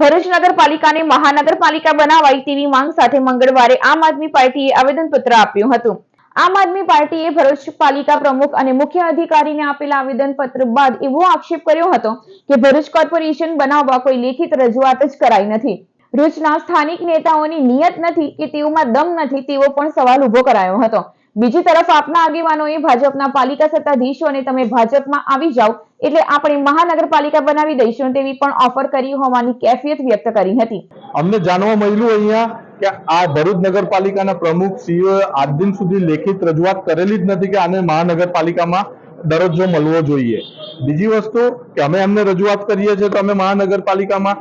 ભરૂચ નગરપાલિકાને મહાનગરપાલિકા બનાવાય તેવી માંગ સાથે મંગળવારે આમ આદમી પાર્ટીએ આવેદનપત્ર આપ્યું હતું. આમ આદમી પાર્ટીએ ભરૂચ પાલિકા પ્રમુખ અને મુખ્ય અધિકારીને આપેલા આવેદનપત્ર બાદ એવો આક્ષેપ કર્યો હતો કે ભરૂચ કોર્પોરેશન બનાવવા કોઈ લેખિત રજૂઆત જ કરાઈ નથી. ભરૂચના સ્થાનિક નેતાઓની નિયત નથી કે તેઓમાં દમ નથી તેવો પણ સવાલ ઊભો કરાયો હતો. બીજી તરફ આપના આગેવાનોએ ભાજપના પાલિકા સત્તાધીશોને તમે ભાજપમાં આવી જાઓ એટલે આપણે મહાનગરપાલિકા બનાવી દઈશું તેવી પણ ઓફર કરી હોવાની કેફિયત વ્યક્ત કરી હતી. અમને જાણવા મળ્યું અહીંયા કે આ ભરૂચ નગરપાલિકાના પ્રમુખ સીઓ આજ દિન સુધી લેખિત રજૂઆત કરેલી જ નથી કે આને મહાનગરપાલિકામાં દરજ્જો મળવો જોઈએ. બીજી વસ્તુ કે અમે એમને રજૂઆત કરીએ છીએ તો અમે મહાનગરપાલિકામાં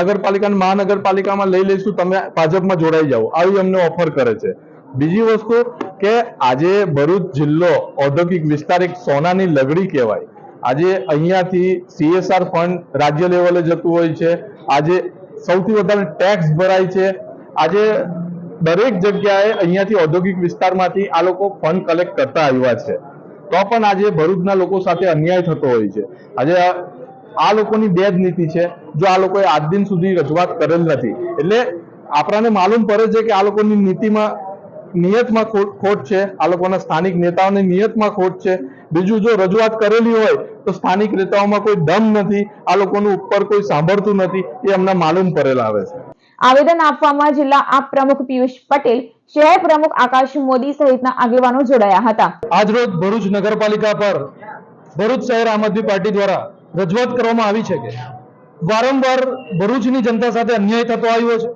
નગરપાલિકાને મહાનગરપાલિકામાં લઈ લઈશું, તમે ભાજપમાં જોડાઈ જાઓ. આવી અમને ઓફર કરે છે. બીજી વસ્તુ કે આજે ભરૂચ જિલ્લો ઔદ્યોગિક વિસ્તાર એક સોનાની લગડી કહેવાય. આજે અહીંયાથી સીએસઆર ફંડ રાજ્ય લેવલે જતું હોય છે. આજે સૌથી વધારે ટેક્સ ભરાય છે. આજે દરેક જગ્યાએ અહીંયાથી ઔદ્યોગિક વિસ્તારમાંથી આ લોકો ફંડ કલેક્ટ કરતા આવ્યા છે. તો પણ આજે ભરૂચના લોકો સાથે અન્યાય થતો હોય છે. આજે આ- લોકોની બે જ નીતિ છે. જો આ લોકોએ આજ દિન સુધી રજૂઆત કરેલ નથી. એટલે આપણાને માલુમ પડે છે કે આ લોકોની નીતિમાં નિયતમાં ખોટ છે. આ લોકોના સ્થાનિક નેતાઓની નિયતમાં ખોટ છે. બીજું જો રજૂઆત કરેલી હોય તો સ્થાનિક નેતાઓમાં કોઈ દમ નથી. આ લોકોનું ઉપર કોઈ સાંભળતું નથી. એ અમને માલુમ પડેલા આવે છે. આવેદન આપવામાં જિલ્લા આપ પ્રમુખ પિયુષ પટેલ શહેર પ્રમુખ આકાશ મોદી સહિતના આગેવાનો જોડાયા હતા. આજરોજ ભરૂચ નગરપાલિકા પર ભરૂચ શહેર આમ આદમી પાર્ટી દ્વારા રજૂઆત કરવામાં આવી છે કે વારંવાર ભરૂચની જનતા સાથે અન્યાય થતો આવ્યો છે.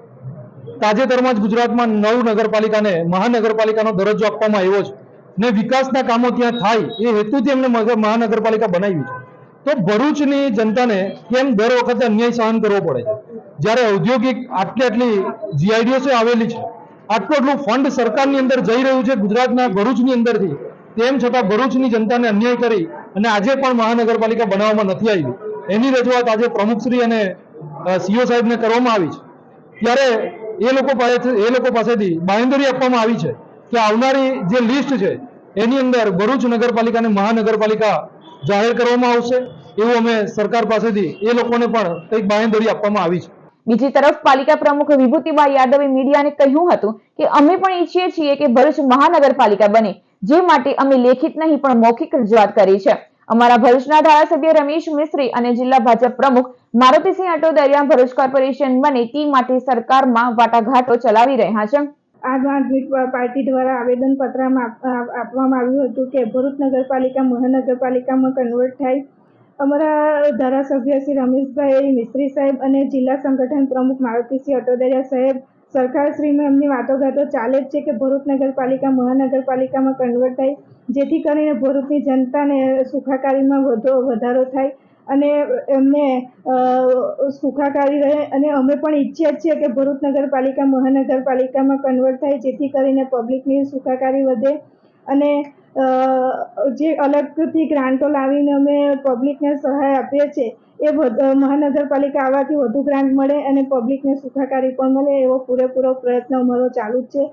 તાજેતરમાં જ ગુજરાતમાં નવ નગરપાલિકાને, મહાનગરપાલિકાનો દરજ્જો આપવામાં આવ્યો છે ને વિકાસના કામો ત્યાં થાય એ હેતુથી એમને મહાનગરપાલિકા બનાવી છે. તો ભરૂચની જનતાને કેમ દર વખતે અન્યાય સહન કરવો પડે છે? જ્યારે ઔદ્યોગિક આટલી આટલી જીઆઈડીઓ આવેલી છે, આટલું આટલું ફંડ સરકારની અંદર જઈ રહ્યું છે, ગુજરાતના ભરૂચની અંદરથી, તેમ છતાં ભરૂચની જનતાને અન્યાય કરી અને આજે પણ મહાનગરપાલિકા બનાવવામાં નથી આવી. એની રજૂઆત આજે પ્રમુખશ્રી અને સીઓ સાહેબને કરવામાં આવી છે. ત્યારે એ લોકો પાસેથી, એ લોકો પાસેથી બાંહેધરી આપવામાં આવી છે કે આવનારી જે લિસ્ટ છે, એની અંદર ભરૂચ નગરપાલિકાને મહાનગરપાલિકા જાહેર કરવામાં આવશે. એવું અમે સરકાર પાસેથી એ લોકોને પણ કંઈક બાંહેધરી આપવામાં આવી છે. બીજી તરફ પાલિકા પ્રમુખ વિભૂતિબા યાદવે મીડિયાને કહ્યું હતું કે અમે પણ ઈચ્છીએ છીએ કે ભરૂચ મહાનગરપાલિકા બને, જે માટે અમે લેખિત નહીં પણ મૌખિક રજૂઆત કરી છે. અમારા ભરૂચના ધારાસભ્ય રમેશ મિસ્ત્રી અને જિલ્લા ભાજપ પ્રમુખ મારુતિસિંહ અટોદરિયા ભરૂચ કોર્પોરેશન બને તે માટે સરકારમાં વાટાઘાટો ચલાવી રહ્યા છે. આ પાર્ટી દ્વારા આવેદનપત્રમાં આપ- આપ- આપવામાં આવ્યું હતું કે ભરૂચ નગરપાલિકા મહાનગરપાલિકામાં કન્વર્ટ થાય. અમારા ધારાસભ્ય શ્રી રમેશભાઈ, મિસ્ત્રી સાહેબ અને જિલ્લા સંગઠન પ્રમુખ મારુતિસિંહ અટોદરિયા સાહેબ સરકારશ્રીમાં એમની વાતોઘાતો ચાલે જ છે કે ભરૂચ નગરપાલિકા મહાનગરપાલિકામાં કન્વર્ટ થાય, જેથી કરીને ભરૂચની જનતાને સુખાકારીમાં વધુ, વધારો થાય અને એમને સુખાકારી રહે અને અમે પણ ઈચ્છીએ છીએ કે ભરૂચ નગરપાલિકા મહાનગરપાલિકામાં કન્વર્ટ થાય, જેથી કરીને પબ્લિકની સુખાકારી વધે અને જે અલગથી ગ્રાન્ટો લાવીને અમે પબ્લિકને સહાય આપીએ છીએ, એ મહાનગરપાલિકા આવવાથી વધુ ગ્રાન્ટ મળે અને પબ્લિકને સુખાકારી પણ મળે એવો પૂરેપૂરો પ્રયત્ન અમારો ચાલુ જ છે.